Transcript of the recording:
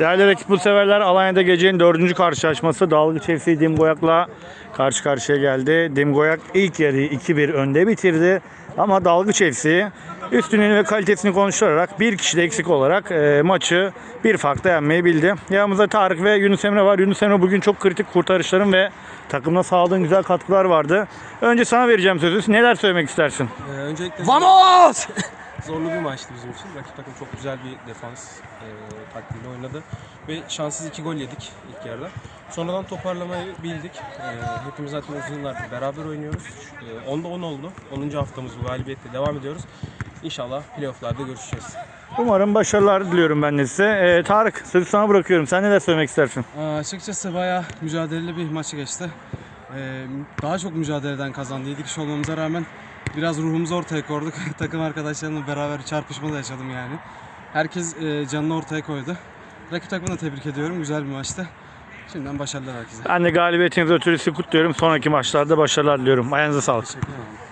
Değerli rakip bu severler Alanya'da gecenin dördüncü karşılaşması Dalgıç FC Dimgoyak'la karşı karşıya geldi. Dimgoyak ilk yarıyı 2-1 önde bitirdi. Ama Dalgıç FC üstünlüğünü ve kalitesini konuşturarak bir kişi de eksik olarak e, maçı bir farkla yenmeyi bildi. Yanımızda Tarık ve Yunus Emre var. Yunus Emre bugün çok kritik kurtarışların ve takımına sağladığın güzel katkılar vardı. Önce sana vereceğim sözü. Neler söylemek istersin? Ee, öncelikle Vamos! Zorlu bir maçtı bizim için. Rakip takım çok güzel bir defans e, taktiğiyle oynadı. Ve şanssız iki gol yedik ilk yarıda. Sonradan toparlamayı bildik. E, hepimiz zaten uzun yıllardır beraber oynuyoruz. E, 10'da 10 oldu. 10. haftamız bu galibiyetle devam ediyoruz. İnşallah playofflarda görüşeceğiz. Umarım başarılar diliyorum ben de size. E, Tarık sözü sana bırakıyorum. Sen neler söylemek istersin? Aa, açıkçası bayağı mücadeleli bir maçı geçti. Ee, daha çok mücadeleden kazandı. 7 kişi olmamıza rağmen biraz ruhumuzu ortaya koyduk. Takım arkadaşlarımla beraber çarpışma da yaşadım yani. Herkes e, canını ortaya koydu. Rakip takımını da tebrik ediyorum. Güzel bir maçtı. Şimdiden başarılar herkese. Ben de galibiyetiniz ötürü sizi kutluyorum. Sonraki maçlarda başarılar diliyorum. Ayağınıza sağlık. Teşekkür ederim.